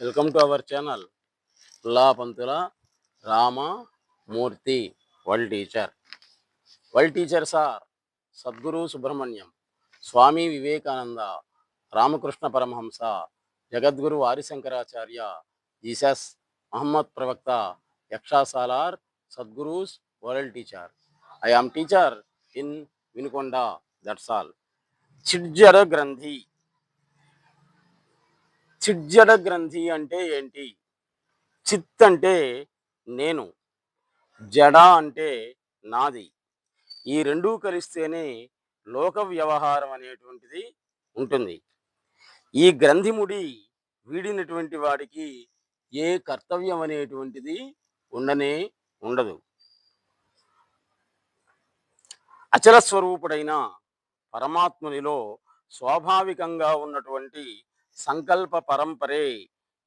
Welcome to our channel Pulla Pantula Ramamurthy world teacher world teacher sir Sadguru Subrahmanyam Swami Vivekananda Ramakrishna Paramahamsa Jagadguru Adi Shankaracharya Jesus Muhammad ప్రవక్త యక్షాసాలార్ సద్గురుస్ world teacher I am teacher in Vinukonda that's all చిడ్జర చిడ్జడ గ్రంథి చిడ్జడ గ్రంథి అంటే ఏంటి? చిత్ అంటే నేను. జడ అంటే నాది. ఈ రెండూ కలిస్తేనే లోక వ్యవహారం అనేటువంటిది ఉంటుంది. ఈ గ్రంథిముడి వీడినటువంటి వాడికి ఏ కర్తవ్యం అనేటువంటిది ఉండనే ఉండదు. అచల స్వరూపుడైన పరమాత్మునిలో స్వాభావికంగా ఉన్నటువంటి సంకల్ప పరంపరే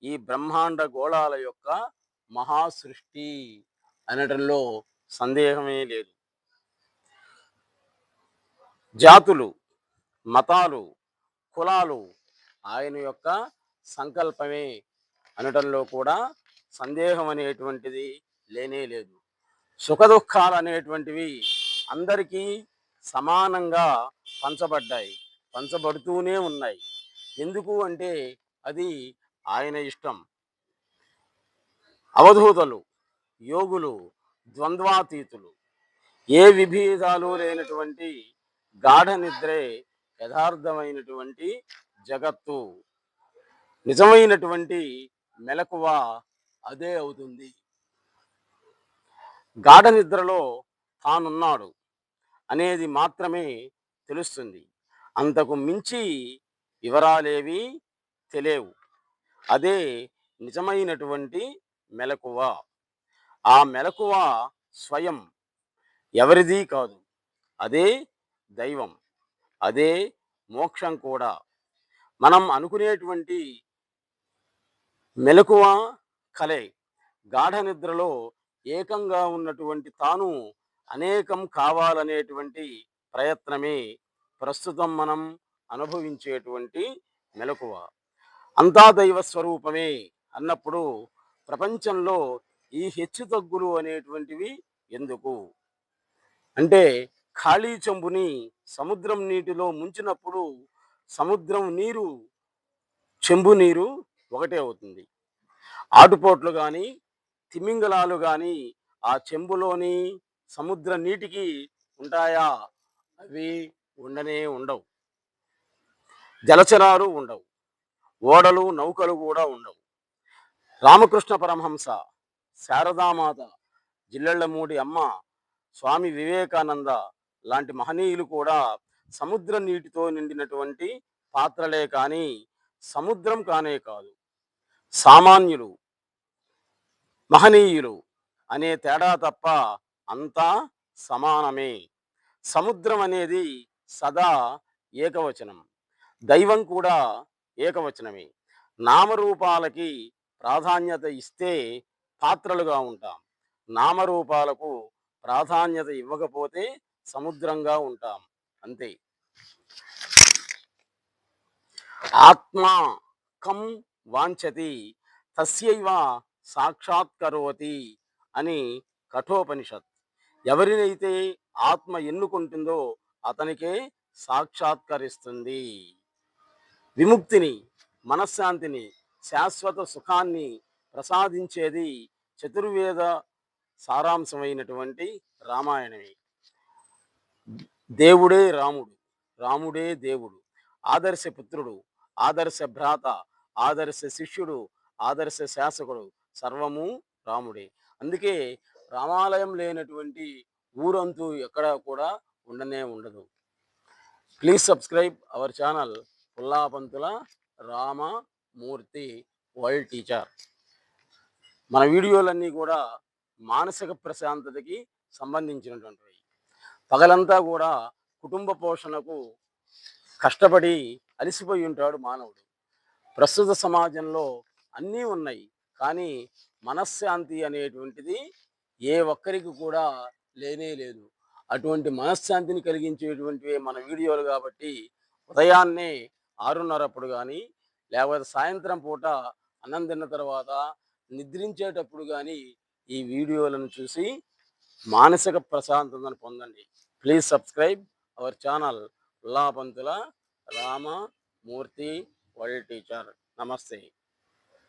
ఈ బ్రహ్మాండ గోళాల యొక్క మహాసృష్టి అనటంలో సందేహమే లేదు. జాతులు మతాలు కులాలు ఆయన యొక్క సంకల్పమే అనటంలో కూడా సందేహం అనేటువంటిది లేనే లేదు. సుఖదుఖాలు అనేటువంటివి అందరికీ సమానంగా పంచబడ్డాయి. పంచబడుతూనే ఉన్నాయి. ఎందుకు అంటే అది ఆయన ఇష్టం. అవధూతలు యోగులు ద్వంద్వాతీతులు. ఏ విభేదాలు లేనటువంటి గాఢ నిద్రే యథార్థమైనటువంటి జగత్తు. నిజమైనటువంటి మెలకువ అదే అవుతుంది. గాఢ నిద్రలో తానున్నాడు. అనేది మాత్రమే తెలుస్తుంది. అంతకు మించి వివరాలేవి తెలియవు. అదే నిజమైనటువంటి మెలకువ. ఆ మెలకువ స్వయం ఎవరిది కాదు. అదే దైవం. అదే మోక్షం కూడా. మనం అనుకునేటువంటి మెలకువ కలే. గాఢ నిద్రలో ఏకంగా ఉన్నటువంటి తాను అనేకం కావాలనేటువంటి ప్రయత్నమే ప్రస్తుతం మనం అనుభవించేటువంటి మెలకువ. అంతా దైవ స్వరూపమే అన్నప్పుడు ప్రపంచంలో ఈ హెచ్చు తగ్గులు అనేటువంటివి ఎందుకు? అంటే ఖాళీ చెంబుని సముద్రం నీటిలో ముంచినప్పుడు సముద్రం నీరు చెంబు నీరు ఒకటే అవుతుంది. ఆటుపోట్లు కానీ తిమింగలాలు కానీ ఆ చెంబులోని సముద్ర నీటికి ఉంటాయా? అవి ఉండనే ఉండవు. జలచరాలు ఉండవు. ఓడలు నౌకలు కూడా ఉండవు. రామకృష్ణ పరమహంస శారదామాత జిల్లెళ్ళమూడి అమ్మ స్వామి వివేకానంద లాంటి మహనీయులు కూడా సముద్ర నీటితో నిండినటువంటి పాత్రలే కానీ సముద్రం కానే కాదు. సామాన్యులు మహనీయులు అనే తేడా తప్ప అంతా సమానమే. సముద్రం అనేది సదా ఏకవచనం. దైవం కూడా ఏకవచనమే. నామరూపాలకి ప్రాధాన్యత ఇస్తే పాత్రలుగా ఉంటాం. నామరూపాలకు ప్రాధాన్యత ఇవ్వకపోతే సముద్రంగా ఉంటాం. అంతే. ఆత్మ కం వాంఛతి తస్యైవ సాక్షాత్కరోతి అని కఠోపనిషత్. ఎవరినైతే ఆత్మ ఎన్నుకుంటుందో అతనికే సాక్షాత్కరిస్తుంది. విముక్తిని మనశ్శాంతిని శాశ్వత సుఖాన్ని ప్రసాదించేది చతుర్వేద సారాంశమైనటువంటి రామాయణమే. దేవుడే రాముడు రాముడే దేవుడు ఆదర్శ పుత్రుడు ఆదర్శ భ్రాత ఆదర్శ శిష్యుడు ఆదర్శ శాసకుడు సర్వము రాముడే. అందుకే రామాలయం లేనటువంటి ఊరంతూ ఎక్కడా కూడా ఉండనే ఉండదు. Please subscribe our channel Pullapantula Ramamurthy world teacher మన వీడియోలన్నీ కూడా మానసిక ప్రశాంతతకి సంబంధించినటువంటివి. పగలంతా కూడా కుటుంబ పోషణకు కష్టపడి అలసిపోయి ఉంటాడు మానవుడు. ప్రస్తుత సమాజంలో అన్నీ ఉన్నాయి కానీ మనశ్శాంతి అనేటువంటిది ఏ ఒక్కరికి కూడా లేనే లేదు. అటువంటి మనశ్శాంతిని కలిగించేటువంటివి మన వీడియోలు కాబట్టి ఉదయాన్నే ఆరున్నరప్పుడు కానీ లేకపోతే సాయంత్రం పూట అన్నం తిన్న తర్వాత నిద్రించేటప్పుడు కానీ ఈ వీడియోలను చూసి మానసిక ప్రశాంతతను పొందండి. Please subscribe our channel Pullapantula Rama Murthy world teacher. నమస్తే.